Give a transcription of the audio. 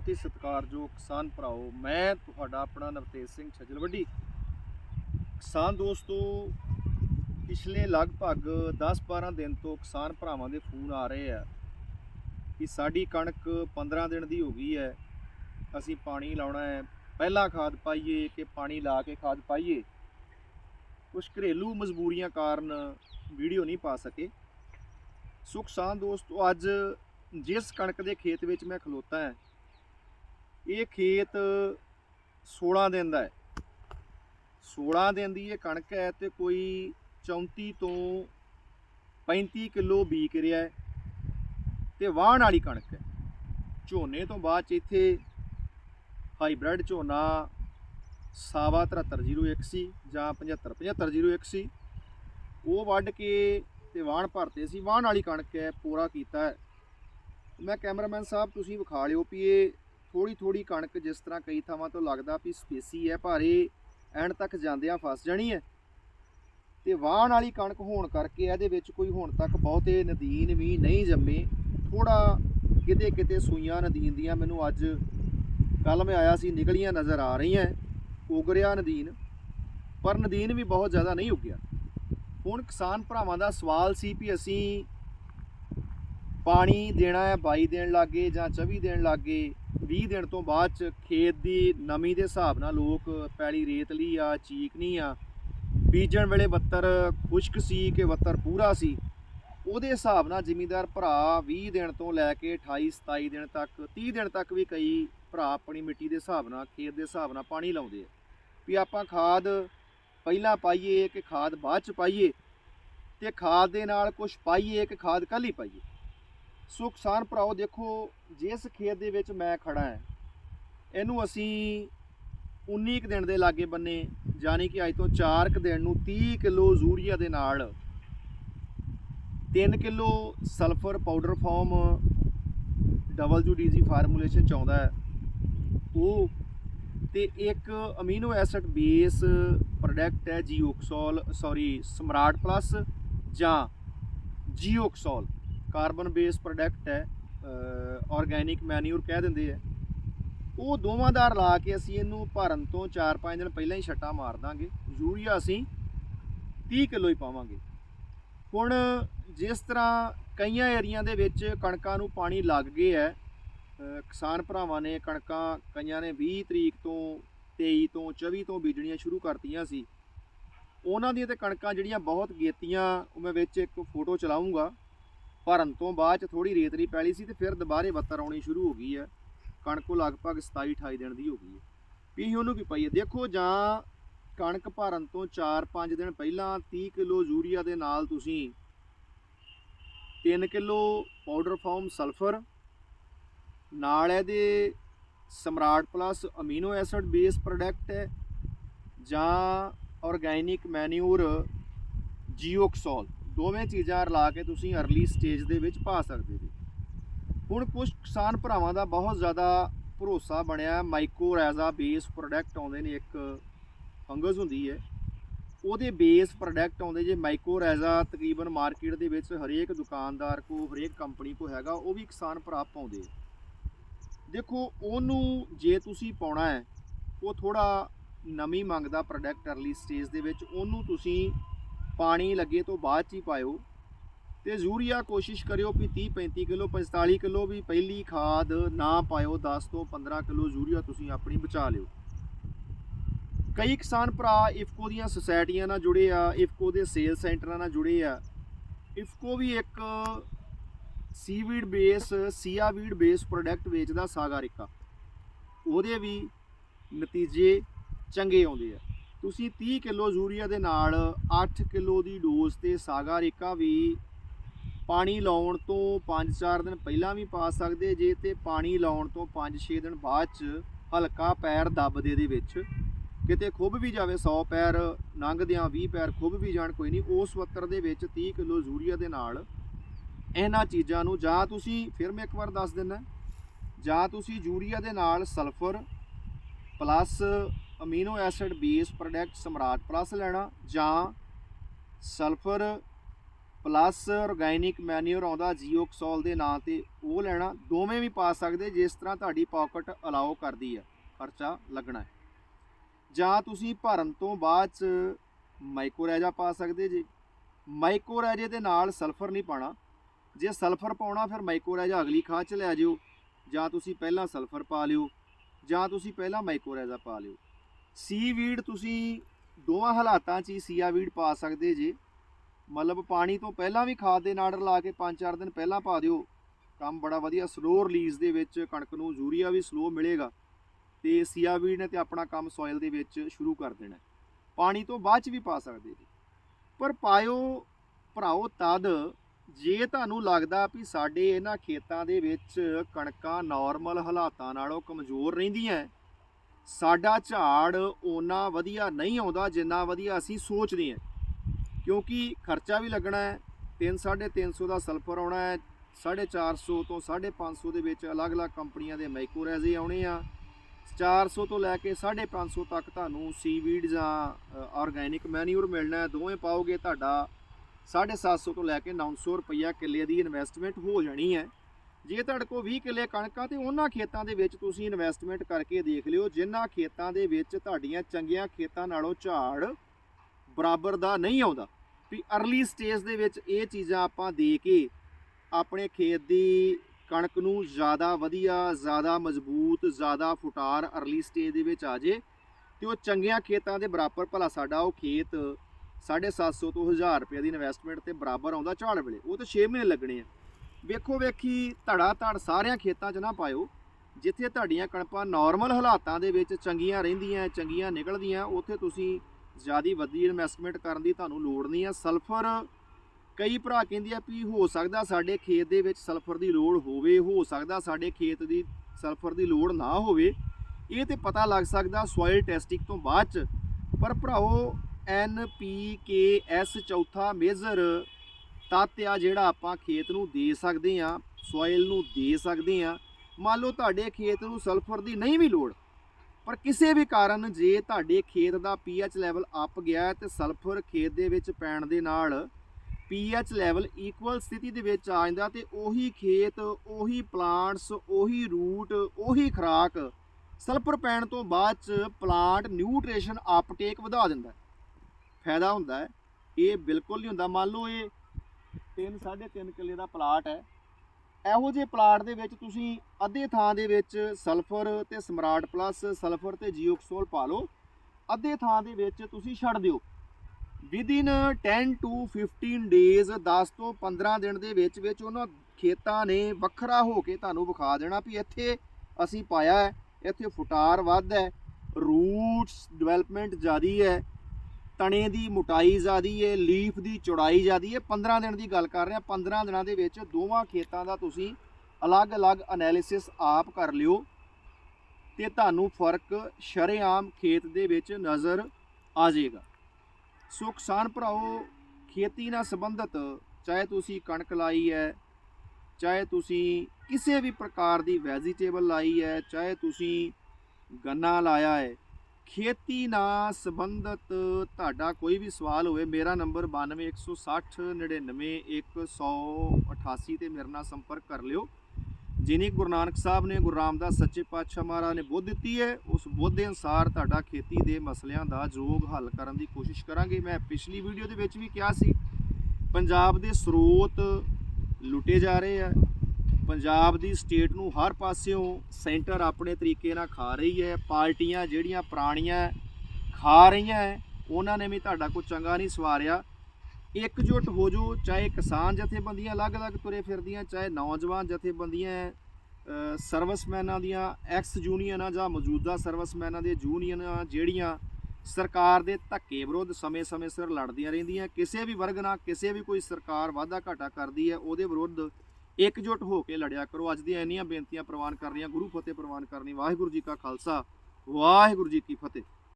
ਬਹੁਤ ਹੀ ਸਤਿਕਾਰਯੋਗ ਕਿਸਾਨ ਭਰਾਓ, ਮੈਂ ਤੁਹਾਡਾ ਆਪਣਾ ਨਵਤੇਜ ਸਿੰਘ ਛਜਲਵੱਡੀ ਕਿਸਾਨ ਦੋਸਤੋ, ਪਿਛਲੇ ਲਗਭਗ 10-12 ਦਿਨ ਤੋਂ ਕਿਸਾਨ ਭਰਾਵਾਂ ਦੇ ਫੋਨ ਆ ਰਹੇ ਆ ਕਿ ਸਾਡੀ ਕਣਕ 15 ਦਿਨ ਦੀ ਹੋ ਗਈ ਹੈ। ਅਸੀਂ ਪਾਣੀ ਲਾਉਣਾ ਹੈ। ਪਹਿਲਾਂ ਖਾਦ ਪਾਈਏ ਕਿ ਪਾਣੀ ਲਾ ਕੇ ਖਾਦ ਪਾਈਏ? ਕੁਝ ਘਰੇਲੂ ਮਜਬੂਰੀਆਂ ਕਾਰਨ ਵੀਡੀਓ ਨਹੀਂ ਪਾ ਸਕੇ। ਸੋ ਕਿਸਾਨ ਦੋਸਤੋ, ਅੱਜ ਜਿਸ ਕਣਕ ਦੇ ਖੇਤ ਵਿੱਚ ਮੈਂ ਖਲੋਤਾ ਹਾਂ ਇਹ ਖੇਤ 16 ਦਿਨ ਦਾ ਹੈ। 16 ਦਿਨ ਦੀ ਇਹ ਕਣਕ ਹੈ ਤੇ ਕੋਈ 34 ਤੋਂ 35 ਕਿਲੋ ਬੀਕ ਰਿਹਾ ਹੈ ਤੇ ਵਾਹਣ ਵਾਲੀ ਕਣਕ ਹੈ। ਝੋਨੇ ਤੋਂ ਬਾਅਦ ਚ ਇੱਥੇ ਹਾਈਬ੍ਰਿਡ ਝੋਨਾ ਸਾਵਾ 7301 ਸੀ ਜਾਂ 75 7501 ਸੀ। ਉਹ ਵੱਢ ਕੇ ਤੇ ਵਾਹਣ ਭਰਤੇ ਸੀ। ਵਾਹਣ ਵਾਲੀ ਕਣਕ ਹੈ, ਪੂਰਾ ਕੀਤਾ ਹੈ। ਮੈਂ ਕੈਮਰਾਮੈਨ ਸਾਹਿਬ, ਤੁਸੀਂ ਵਿਖਾ ਲਿਓ ਵੀ ਇਹ ਥੋੜੀ ਥੋੜੀ ਕਣਕ ਜਿਸ ਤਰ੍ਹਾਂ ਕਈ ਥਾਵਾਂ ਤੋਂ ਲੱਗਦਾ ਵੀ ਸਪੇਸੀ ਹੈ ਭਾਰੇ ਐਂਡ ਤੱਕ ਜਾਂਦਿਆਂ ਫਸ ਜਾਣੀ ਹੈ। ਤੇ ਵਾਹਣ ਵਾਲੀ ਕਣਕ ਹੋਣ ਕਰਕੇ ਇਹਦੇ ਵਿੱਚ ਕੋਈ ਹੁਣ ਤੱਕ ਬਹੁਤੇ ਨਦੀਨ ਵੀ ਨਹੀਂ ਜੰਮੇ। ਥੋੜਾ ਕਿਤੇ ਕਿਤੇ ਸੂਈਆਂ ਨਦੀਨ ਦੀਆਂ ਮੈਨੂੰ ਅੱਜ ਕੱਲ ਮੈਂ ਆਇਆ ਸੀ, ਨਿਕਲੀਆਂ ਨਜ਼ਰ ਆ ਰਹੀਆਂ ਉਗ ਰਿਹਾ ਨਦੀਨ। ਪਰ ਨਦੀਨ ਵੀ ਬਹੁਤ ਜ਼ਿਆਦਾ ਨਹੀਂ ਉੱਗਿਆ। ਹੁਣ ਕਿਸਾਨ ਭਰਾਵਾਂ ਦਾ ਸਵਾਲ ਸੀ ਵੀ ਅਸੀਂ ਪਾਣੀ ਦੇਣਾ ਹੈ 22 ਦਿਨ ਲੱਗੇ ਜਾਂ 24 ਦਿਨ ਲੱਗੇ 20 ਦਿਨ ਤੋਂ ਬਾਅਦ ਚ ਖੇਤ ਦੀ ਨਮੀ ਦੇ ਹਿਸਾਬ ਨਾਲ ਲੋਕ ਪੈਲੀ ਰੇਤਲੀ ਆ ਚੀਕਨੀ ਆ। ਬੀਜਣ ਵੇਲੇ ਬੱਤਰ ਖੁਸ਼ਕ ਸੀ ਕਿ ਬੱਤਰ ਪੂਰਾ ਸੀ। ਉਹਦੇ ਹਿਸਾਬ ਨਾਲ ਜ਼ਿਮੀਂਦਾਰ ਭਰਾ 20 ਦਿਨ ਤੋਂ ਲੈ ਕੇ 28 27 ਦਿਨ ਤੱਕ 30 ਦਿਨ ਤੱਕ ਵੀ ਕਈ ਭਰਾ ਆਪਣੀ ਮਿੱਟੀ ਦੇ ਹਿਸਾਬ ਨਾਲ, ਖੇਤ ਦੇ ਹਿਸਾਬ ਨਾਲ ਪਾਣੀ ਲਾਉਂਦੇ ਆ। ਵੀ ਆਪਾਂ ਖਾਦ ਪਹਿਲਾਂ ਪਾਈਏ ਕਿ ਖਾਦ ਬਾਅਦ ਚ ਪਾਈਏ ਤੇ ਖਾਦ ਦੇ ਨਾਲ ਕੁਝ ਪਾਈਏ ਕਿ ਖਾਦ ਕੱਲ ਹੀ ਪਾਈਏ। ਸੋ ਕਿਸਾਨ ਭਰਾਓ, ਦੇਖੋ, ਜਿਸ ਖੇਤ ਦੇ ਵਿੱਚ ਮੈਂ ਖੜਾ ਹਾਂ, ਇਹਨੂੰ ਅਸੀਂ 19 ਕੁ ਦਿਨ ਦੇ ਲਾਗੇ ਬੰਨੇ, ਯਾਨੀ ਕਿ ਅੱਜ ਤੋਂ 4 ਕੁ ਦਿਨ ਨੂੰ 30 ਕਿਲੋ ਯੂਰੀਆ ਦੇ ਨਾਲ 3 kilo sulphur powder form WDG formulation ਚ ਆਉਂਦਾ ਹੈ। ਉਹ ਤੇ ਇੱਕ ਅਮੀਨੋ ਐਸਿਡ ਬੇਸ ਪ੍ਰੋਡਕਟ ਹੈ ਜੀਓਕਸੋਲ ਸੌਰੀ, ਸਮਰਾਟ ਪਲੱਸ ਜਾਂ ਜੀਓਕਸੋਲ ਕਾਰਬਨ ਬੇਸ ਪ੍ਰੋਡਕਟ ਹੈ ਆਰਗੈਨਿਕ ਮੈਨਿਊਰ ਕਹਿ ਦਿੰਦੇ ਆ। ਉਹ ਦੋਵਾਂ ਦਾ ਰਲਾ ਕੇ ਅਸੀਂ ਇਹਨੂੰ ਭਰਨ ਤੋਂ 4-5 ਦਿਨ ਪਹਿਲਾਂ ਹੀ ਛੱਟਾ ਮਾਰ ਦਾਂਗੇ। ਯੂਰੀਆ ਅਸੀਂ 30 ਕਿਲੋ ਹੀ ਪਾਵਾਂਗੇ। ਹੁਣ ਜਿਸ ਤਰ੍ਹਾਂ ਕਈਆਂ ਏਰੀਆਂ ਦੇ ਵਿੱਚ ਕਣਕਾਂ ਨੂੰ ਪਾਣੀ ਲੱਗ ਗਏ ਹੈ ਕਿਸਾਨ ਭਰਾਵਾਂ ਨੇ ਕਣਕਾਂ ਕਈਆਂ ਨੇ 20 ਤਰੀਕ ਤੋਂ 23 ਤੋਂ 24 ਤੋਂ ਬੀਜਣੀਆਂ ਸ਼ੁਰੂ ਕਰਤੀਆਂ ਸੀ। ਉਹਨਾਂ ਦੀਆਂ ਤੇ ਕਣਕਾਂ ਜਿਹੜੀਆਂ ਬਹੁਤ ਗੇਤੀਆਂ, ਉਹ ਮੈਂ ਵਿੱਚ ਇੱਕ ਫੋਟੋ ਚਲਾਉਂਗਾ ਭਰਨ ਤੋਂ ਬਾਅਦ ਚ ਥੋੜੀ ਰੇਤਲੀ ਪੈਲੀ ਸੀ ਤੇ ਫਿਰ ਦੁਬਾਰੇ ਬੱਤਰ ਆਉਣੀ ਸ਼ੁਰੂ ਹੋ ਗਈ ਹੈ। ਕਣਕ ਉਹ ਲਗਭਗ 27 28 ਦਿਨ ਦੀ ਹੋ ਗਈ ਹੈ। ਵੀ ਅਸੀਂ ਉਹਨੂੰ ਕੀ ਪਾਈਏ? ਦੇਖੋ ਜਾਂ ਕਣਕ ਭਰਨ ਤੋਂ 4-5 ਦਿਨ ਪਹਿਲਾਂ 30 ਕਿਲੋ ਯੂਰੀਆ ਦੇ ਨਾਲ ਤੁਸੀਂ 3 ਕਿਲੋ ਪਾਊਡਰ ਫਾਰਮ ਸਲਫਰ ਨਾਲ ਇਹਦੇ Samrat plus amino acid base product ਹੈ ਜਾਂ ਆਰਗੈਨਿਕ ਮੈਨਿਊਰ ਜੀਓਕਸੋਲ ਦੋਵੇਂ ਚੀਜ਼ਾਂ ਰਲਾ ਕੇ ਤੁਸੀਂ ਅਰਲੀ ਸਟੇਜ ਦੇ ਵਿੱਚ ਪਾ ਸਕਦੇ ਜੀ ਹੁਣ ਕੁਝ ਕਿਸਾਨ ਭਰਾਵਾਂ ਦਾ ਬਹੁਤ ਜ਼ਿਆਦਾ ਭਰੋਸਾ ਬਣਿਆ ਮਾਈਕੋਰੈਜ਼ਾ ਬੇਸ ਪ੍ਰੋਡਕਟ ਆਉਂਦੇ ਨੇ, ਇੱਕ ਫੰਗਸ ਹੁੰਦੀ ਹੈ। ਉਹਦੇ ਬੇਸ ਪ੍ਰੋਡਕਟ ਆਉਂਦੇ ਜੇ ਮਾਈਕੋਰੈਜ਼ਾ ਤਕਰੀਬਨ ਮਾਰਕੀਟ ਦੇ ਵਿੱਚ ਹਰੇਕ ਦੁਕਾਨਦਾਰ ਕੋ ਹਰੇਕ ਕੰਪਨੀ ਕੋ ਹੈਗਾ, ਉਹ ਵੀ ਕਿਸਾਨ ਭਰਾ ਪਾਉਂਦੇ ਦੇਖੋ, ਉਹਨੂੰ ਜੇ ਤੁਸੀਂ ਪਾਉਣਾ ਹੈ, ਉਹ ਥੋੜਾ ਨਵੀਂ ਮੰਗਦਾ ਪ੍ਰੋਡਕਟ ਅਰਲੀ ਸਟੇਜ ਦੇ ਵਿੱਚ, ਉਹਨੂੰ ਤੁਸੀਂ ਪਾਣੀ ਲੱਗੇ ਤੋਂ ਬਾਅਦ ਚ ਹੀ ਪਾਇਓ। ਤੇ ਯੂਰੀਆ ਕੋਸ਼ਿਸ਼ ਕਰਿਓ ਵੀ 30 35 ਕਿਲੋ 45 ਕਿਲੋ ਵੀ ਪਹਿਲੀ ਖਾਦ ਨਾ ਪਾਇਓ 10 ਤੋਂ 15 ਕਿਲੋ ਯੂਰੀਆ ਤੁਸੀਂ ਆਪਣੀ ਬਚਾ ਲਿਓ। ਕਈ ਕਿਸਾਨ ਭਰਾ ਇਫਕੋ ਦੀਆਂ ਸੁਸਾਇਟੀਆਂ ਨਾਲ ਜੁੜੇ ਆ, ਇਫਕੋ ਦੇ ਸੇਲ ਸੈਂਟਰਾਂ ਨਾਲ ਜੁੜੇ ਆ। ਇਫਕੋ ਵੀ ਇੱਕ seaweed base, seaweed base product ਵੇਚਦਾ ਸਾਗਾਰਿਕਾ। ਉਹਦੇ ਵੀ ਨਤੀਜੇ ਚੰਗੇ ਆਉਂਦੇ ਆ। ਤੁਸੀਂ 30 ਕਿਲੋ ਯੂਰੀਆ ਦੇ ਨਾਲ 8 ਕਿਲੋ ਦੀ ਡੋਜ਼ ਤੇ ਸਾਗਾਰਿਕਾ ਵੀ ਪਾਣੀ ਲਾਉਣ ਤੋਂ 5-4 ਦਿਨ ਪਹਿਲਾਂ ਵੀ ਪਾ ਸਕਦੇ ਜੇ ਤੇ ਪਾਣੀ ਲਾਉਣ ਤੋਂ 5-6 ਦਿਨ ਬਾਅਦ ਚ ਹਲਕਾ ਪੈਰ ਦੱਬ ਦੇ ਦੇ ਵਿੱਚ। ਕਿਤੇ ਖੁੱਬ ਵੀ ਜਾਵੇ 100 ਪੈਰ ਲੰਘਦਿਆਂ 20 ਪੈਰ ਖੁੱਬ ਵੀ ਜਾਣ, ਕੋਈ ਨਹੀਂ। ਉਸ ਵਕਤ ਦੇ ਵਿੱਚ 30 ਕਿਲੋ ਯੂਰੀਆ ਦੇ ਨਾਲ ਇਹਨਾਂ ਚੀਜ਼ਾਂ ਨੂੰ, ਜਾਂ ਤੁਸੀਂ, ਫਿਰ ਮੈਂ ਇੱਕ ਵਾਰ ਦੱਸ ਦਿੰਦਾ, ਜਾਂ ਤੁਸੀਂ ਯੂਰੀਆ ਦੇ ਨਾਲ sulphur plus amino acid base product Samrat plus ਲੈਣਾ ਜਾਂ ਸਲਫਰ ਪਲੱਸ ਆਰਗੈਨਿਕ ਮੈਨਿਊਰ ਆਉਂਦਾ ਜੀਓਕਸੋਲ ਦੇ ਨਾਂ ਤੇ ਉਹ ਲੈਣਾ। ਦੋਵੇਂ ਵੀ ਪਾ ਸਕਦੇ, ਜਿਸ ਤਰ੍ਹਾਂ ਤੁਹਾਡੀ ਪਾਕਟ ਅਲਾਓ ਕਰਦੀ ਹੈ, ਖਰਚਾ ਲੱਗਣਾ ਹੈ। ਜਾਂ ਤੁਸੀਂ ਭਰਨ ਤੋਂ ਬਾਅਦ ਚ ਮਾਈਕੋਰੈਜਾ ਪਾ ਸਕਦੇ ਜੀ। ਮਾਈਕੋਰੈਜੇ ਦੇ ਨਾਲ ਸਲਫਰ ਨਹੀਂ ਪਾਣਾ ਜੇ ਸਲਫਰ ਪਾਉਣਾ, ਫਿਰ ਮਾਈਕੋਰੈਜਾ ਅਗਲੀ ਖਾਦ ਚ ਲੈ ਜਿਓ। ਜਾਂ ਤੁਸੀਂ ਪਹਿਲਾਂ ਸਲਫਰ ਪਾ ਲਿਓ, ਜਾਂ ਤੁਸੀਂ ਪਹਿਲਾਂ ਮਾਈਕੋਰੈਜਾ ਪਾ ਲਿਓ। ਸੀ ਵੀਡ ਤੁਸੀਂ ਦੋਵਾਂ ਹਾਲਾਤਾਂ 'ਚ ਹੀ ਸੀਆ ਵੀਡ ਪਾ ਸਕਦੇ ਜੇ। ਮਤਲਬ ਪਾਣੀ ਤੋਂ ਪਹਿਲਾਂ ਵੀ ਖਾਦ ਦੇ ਨਾਲ ਰਲਾ ਕੇ 5-4 ਦਿਨ ਪਹਿਲਾਂ ਪਾ ਦਿਓ। ਕੰਮ ਬੜਾ ਵਧੀਆ ਸਲੋ ਰਿਲੀਜ਼ ਦੇ ਵਿੱਚ ਕਣਕ ਨੂੰ ਯੂਰੀਆ ਵੀ ਸਲੋ ਮਿਲੇਗਾ। ਤੇ ਸੀਆਵੀਡ ਨੇ ਤੇ ਆਪਣਾ ਕੰਮ ਸੋਇਲ ਦੇ ਵਿੱਚ ਸ਼ੁਰੂ ਕਰ ਦੇਣਾ। ਪਾਣੀ ਤੋਂ ਬਾਅਦ ਚ ਵੀ ਪਾ ਸਕਦੇ ਜੀ। ਪਰ ਪਾਇਓ ਭਰਾਓ ਤਦ, ਜੇ ਤੁਹਾਨੂੰ ਲੱਗਦਾ ਵੀ ਸਾਡੇ ਇਹਨਾਂ ਖੇਤਾਂ ਦੇ ਵਿੱਚ ਕਣਕਾਂ ਨਾਰਮਲ ਹਾਲਾਤਾਂ ਨਾਲੋਂ ਕਮਜ਼ੋਰ ਰਹਿੰਦੀਆਂ ਸਾਡਾ ਝਾੜ ਉਨਾ ਵਧੀਆ ਨਹੀਂ ਆਉਂਦਾ ਜਿੰਨਾ ਵਧੀਆ ਅਸੀਂ ਸੋਚਦੇ ਹਾਂ। ਕਿਉਂਕਿ ਖਰਚਾ ਵੀ ਲੱਗਣਾ ਹੈ 3 350 ਦਾ ਸਲਫਰ ਆਉਣਾ ਹੈ 450 ਤੋਂ 550 ਦੇ ਵਿੱਚ ਅਲੱਗ-ਅਲੱਗ ਕੰਪਨੀਆਂ ਦੇ ਮਾਈਕੋਰੈਜ਼ੇ ਆਉਣੇ ਆ। 400 ਤੋਂ ਲੈ ਕੇ 550 ਤੱਕ ਤੁਹਾਨੂੰ ਸੀਵੀਡ ਜਾਂ ਆਰਗੈਨਿਕ ਮੈਨਿਊਰ ਮਿਲਣਾ ਦੋਵੇਂ ਪਾਓਗੇ, ਤੁਹਾਡਾ 750 ਤੋਂ ਲੈ ਕੇ 900 ਰੁਪਈਆ ਕਿੱਲੇ ਦੀ ਇਨਵੈਸਟਮੈਂਟ ਹੋ ਜਾਣੀ ਹੈ। ਜੇ ਤੁਹਾਡੇ ਕੋਲ 20 ਕਿੱਲੇ ਕਣਕਾਂ ਤੇ ਉਹਨਾਂ ਖੇਤਾਂ ਦੇ ਵਿੱਚ ਤੁਸੀਂ ਇਨਵੈਸਟਮੈਂਟ ਕਰਕੇ ਦੇਖ ਲਿਓ, ਜਿਨ੍ਹਾਂ ਖੇਤਾਂ ਦੇ ਵਿੱਚ ਤੁਹਾਡੀਆਂ ਚੰਗੀਆਂ ਖੇਤਾਂ ਨਾਲੋਂ ਝਾੜ ਬਰਾਬਰ ਦਾ ਨਹੀਂ ਆਉਂਦਾ। ਵੀ ਅਰਲੀ ਸਟੇਜ ਦੇ ਵਿੱਚ ਇਹ ਚੀਜ਼ਾਂ ਆਪਾਂ ਦੇ ਕੇ ਆਪਣੇ ਖੇਤ ਦੀ ਕਣਕ ਨੂੰ ਜ਼ਿਆਦਾ ਵਧੀਆ, ਜ਼ਿਆਦਾ ਮਜ਼ਬੂਤ, ਜ਼ਿਆਦਾ ਫੁਟਾਰ ਅਰਲੀ ਸਟੇਜ ਦੇ ਵਿੱਚ ਆ ਜੇ ਤੇ ਉਹ ਚੰਗੀਆਂ ਖੇਤਾਂ ਦੇ ਬਰਾਬਰ, ਭਲਾ ਸਾਡਾ ਉਹ ਖੇਤ 750 ਤੋਂ 1000 ਰੁਪਏ ਦੀ ਇਨਵੈਸਟਮੈਂਟ ਤੇ ਬਰਾਬਰ ਆਉਂਦਾ ਝਾੜ ਵੇਲੇ। ਉਹ ਤਾਂ 6 ਮਹੀਨੇ ਲੱਗਣੇ ਆ। ਵੇਖੋ ਵੇਖੀ ਧੜਾ ਧੜ ਸਾਰਿਆਂ ਖੇਤਾਂ 'ਚ ਨਾ ਪਾਇਓ। ਜਿੱਥੇ ਤੁਹਾਡੀਆਂ ਕਣਪਾਂ ਨਾਰਮਲ ਹਾਲਾਤਾਂ ਦੇ ਵਿੱਚ ਚੰਗੀਆਂ ਰਹਿੰਦੀਆਂ, ਚੰਗੀਆਂ ਨਿਕਲਦੀਆਂ, ਉੱਥੇ ਤੁਸੀਂ ਜ਼ਿਆਦੀ ਵੱਡੀ ਇਨਵੈਸਟਮੈਂਟ ਕਰਨ ਦੀ ਤੁਹਾਨੂੰ ਲੋੜ ਨਹੀਂ ਆ। ਸਲਫਰ ਕਈ ਭਰਾ ਕਹਿੰਦੇ ਆ ਵੀ ਹੋ ਸਕਦਾ ਸਾਡੇ ਖੇਤ ਦੇ ਵਿੱਚ ਸਲਫਰ ਦੀ ਲੋੜ ਹੋਵੇ, ਹੋ ਸਕਦਾ ਸਾਡੇ ਖੇਤ ਦੀ ਸਲਫਰ ਦੀ ਲੋੜ ਨਾ ਹੋਵੇ। ਇਹ ਤੇ ਪਤਾ ਲੱਗ ਸਕਦਾ ਸੋਇਲ ਟੈਸਟਿੰਗ ਤੋਂ ਬਾਅਦ ਚ। ਪਰ ਭਰਾਓ ਐਨ ਪੀ ਕੇ ਐਸ ਚੌਥਾ ਮੇਜਰ ਤੱਤ ਆ ਜਿਹੜਾ ਆਪਾਂ ਖੇਤ ਨੂੰ ਦੇ ਸਕਦੇ ਆ ਸੋਇਲ ਨੂੰ ਦੇ ਸਕਦੇ ਆ ਮੰਨ ਲਓ ਤੁਹਾਡੇ ਖੇਤ ਨੂੰ ਸਲਫਰ ਦੀ ਨਹੀਂ ਵੀ ਲੋੜ, ਪਰ ਕਿਸੇ ਵੀ ਕਾਰਨ ਜੇ ਤੁਹਾਡੇ ਖੇਤ ਦਾ ਪੀਐਚ ਲੈਵਲ ਅੱਪ ਗਿਆ ਹੈ ਤੇ ਸਲਫਰ ਖੇਤ ਦੇ ਵਿੱਚ ਪੈਣ ਦੇ ਨਾਲ ਪੀਐਚ ਲੈਵਲ ਇਕੁਅਲ ਸਥਿਤੀ ਦੇ ਵਿੱਚ ਆ ਜਾਂਦਾ ਤੇ ਉਹੀ ਖੇਤ, ਉਹੀ ਪਲਾਂਟਸ ਉਹੀ ਰੂਟ ਉਹੀ ਖੁਰਾਕ ਸਲਫਰ ਪੈਣ ਤੋਂ ਬਾਅਦ ਚ ਪਲਾਂਟ ਨਿਊਟ੍ਰੀਸ਼ਨ ਅਪਟੇਕ ਵਧਾ ਦਿੰਦਾ ਫਾਇਦਾ ਹੁੰਦਾ ਹੈ। ਇਹ ਬਿਲਕੁਲ ਨਹੀਂ ਹੁੰਦਾ। ਮੰਨ ਲਓ ਇਹ 3 3.5 ਕਿੱਲੇ ਦਾ ਪਲਾਟ ਹੈ। ਇਹੋ ਜਿਹੇ ਪਲਾਟ ਦੇ ਵਿੱਚ ਤੁਸੀਂ ਅੱਧੇ ਥਾਂ ਦੇ ਵਿੱਚ ਸਲਫਰ ਤੇ ਸਮਰਾਟ ਪਲੱਸ, ਸਲਫਰ ਤੇ ਜੀਓਕਸੋਲ ਪਾ ਲਓ। ਅੱਧੇ ਥਾਂ ਦੇ ਵਿੱਚ ਤੁਸੀਂ ਛੱਡ ਦਿਓ। ਵਿਦਿਨ 10 ਟੂ 15 ਡੇਜ਼ 10 ਤੋਂ 15 ਦਿਨ ਦੇ ਵਿੱਚ ਵਿੱਚ ਉਹਨਾਂ ਖੇਤਾਂ ਨੇ ਵੱਖਰਾ ਹੋ ਕੇ ਤੁਹਾਨੂੰ ਵਿਖਾ ਦੇਣਾ ਵੀ ਇੱਥੇ ਅਸੀਂ ਪਾਇਆ ਹੈ। ਇੱਥੇ ਫੁਟਾਰ ਵੱਧ ਹੈ। ਰੂਟਸ ਡਿਵੈਲਪਮੈਂਟ ਜ਼ਿਆਦੀ ਹੈ। ਤਣੇ ਦੀ ਮੋਟਾਈ ਜ਼ਿਆਦੀ ਹੈ ਲੀਫ ਦੀ ਚੌੜਾਈ ਜ਼ਿਆਦੀ ਹੈ 15 ਦਿਨ ਦੀ ਗੱਲ ਕਰ ਰਹੇ ਹਾਂ 15 ਦਿਨਾਂ ਦੇ ਵਿੱਚ ਦੋਵਾਂ ਖੇਤਾਂ ਦਾ ਤੁਸੀਂ ਅਲੱਗ-ਅਲੱਗ ਐਨਾਲਿਸਿਸ ਆਪ ਕਰ ਲਿਓ। ਤੇ ਤੁਹਾਨੂੰ ਫ਼ਰਕ ਸ਼ਰੇਆਮ ਖੇਤ ਦੇ ਵਿੱਚ ਨਜ਼ਰ ਆ ਜਾਏਗਾ। ਸੋ ਕਿਸਾਨ ਭਰਾਓ, ਖੇਤੀ ਨਾਲ ਸੰਬੰਧਿਤ, ਚਾਹੇ ਤੁਸੀਂ ਕਣਕ ਲਾਈ ਹੈ, ਚਾਹੇ ਤੁਸੀਂ ਕਿਸੇ ਵੀ ਪ੍ਰਕਾਰ ਦੀ ਵੈਜੀਟੇਬਲ ਲਾਈ ਹੈ, ਚਾਹੇ ਤੁਸੀਂ ਗੰਨਾ ਲਾਇਆ ਹੈ ਖੇਤੀ ਨਾਲ ਸੰਬੰਧਿਤ ਤੁਹਾਡਾ ਕੋਈ ਵੀ ਸਵਾਲ ਹੋਵੇ, ਮੇਰਾ ਨੰਬਰ 9216 99188 ਤੇ ਮੇਰੇ ਨਾਲ ਸੰਪਰਕ ਕਰ ਲਿਓ। ਜਿਨੀ ਗੁਰੂ ਨਾਨਕ ਸਾਹਿਬ ਨੇ, ਗੁਰੂ ਰਾਮਦਾਸ ਸੱਚੇ ਪਾਤਸ਼ਾਹ ਮਹਾਰਾਜ ਨੇ ਬੁੱਧ ਦਿੱਤੀ ਹੈ, ਉਸ ਬੁੱਧ ਦੇ ਅਨੁਸਾਰ ਤੁਹਾਡਾ ਖੇਤੀ ਦੇ ਮਸਲਿਆਂ ਦਾ ਯੋਗ ਹੱਲ ਕਰਨ ਦੀ ਕੋਸ਼ਿਸ਼ ਕਰਾਂਗੇ। ਮੈਂ ਪਿਛਲੀ ਵੀਡੀਓ ਦੇ ਵਿੱਚ ਵੀ ਕਿਹਾ ਸੀ, ਪੰਜਾਬ ਦੇ ਸਰੋਤ ਲੁੱਟੇ ਜਾ ਰਹੇ ਆ ਪੰਜਾਬ ਦੀ ਸਟੇਟ ਨੂੰ ਹਰ ਪਾਸਿਓਂ ਸੈਂਟਰ ਆਪਣੇ ਤਰੀਕੇ ਨਾਲ ਖਾ ਰਹੀ ਹੈ। ਪਾਰਟੀਆਂ ਜਿਹੜੀਆਂ ਪੁਰਾਣੀਆਂ ਖਾ ਰਹੀਆਂ ਹੈ, ਉਹਨਾਂ ਨੇ ਵੀ ਤੁਹਾਡਾ ਕੋਈ ਚੰਗਾ ਨਹੀਂ ਸਵਾਰਿਆ। ਇਕਜੁੱਟ ਹੋ ਜੋ ਚਾਹੇ ਕਿਸਾਨ ਜਥੇਬੰਦੀਆਂ ਅਲੱਗ-ਅਲੱਗ ਤੁਰੇ ਫਿਰਦੀਆਂ ਚਾਹੇ ਨੌਜਵਾਨ ਜਥੇਬੰਦੀਆਂ ਸਰਵਿਸਮੈਨਾਂ ਦੀਆਂ ਐਕਸ ਯੂਨੀਅਨਾਂ ਜਾਂ ਮੌਜੂਦਾ ਸਰਵਿਸਮੈਨਾਂ ਦੇ ਯੂਨੀਅਨਾਂ ਜਿਹੜੀਆਂ ਸਰਕਾਰ ਦੇ ਧੱਕੇ ਵਿਰੁੱਧ ਸਮੇਂ-ਸਮੇਂ ਸਿਰ ਲੜਦੀਆਂ ਰਹਿੰਦੀਆਂ। ਕਿਸੇ ਵੀ ਵਰਗ ਨਾਲ ਕਿਸੇ ਵੀ ਕੋਈ ਸਰਕਾਰ ਵਾਧਾ ਘਾਟਾ ਕਰਦੀ ਹੈ ਉਹਦੇ ਵਿਰੁੱਧ ਇਕਜੁੱਟ ਹੋ ਕੇ ਲੜਿਆ ਕਰੋ ਅੱਜ ਦੀਆਂ ਇੰਨੀਆਂ ਬੇਨਤੀਆਂ ਪ੍ਰਵਾਨ ਕਰ ਰਹੀਆਂ ਗੁਰੂ ਫਤਿਹ ਪ੍ਰਵਾਨ ਕਰਨੀ ਵਾਹਿਗੁਰੂ ਜੀ ਕਾ ਖਾਲਸਾ ਵਾਹਿਗੁਰੂ ਜੀ ਕੀ ਫਤਿਹ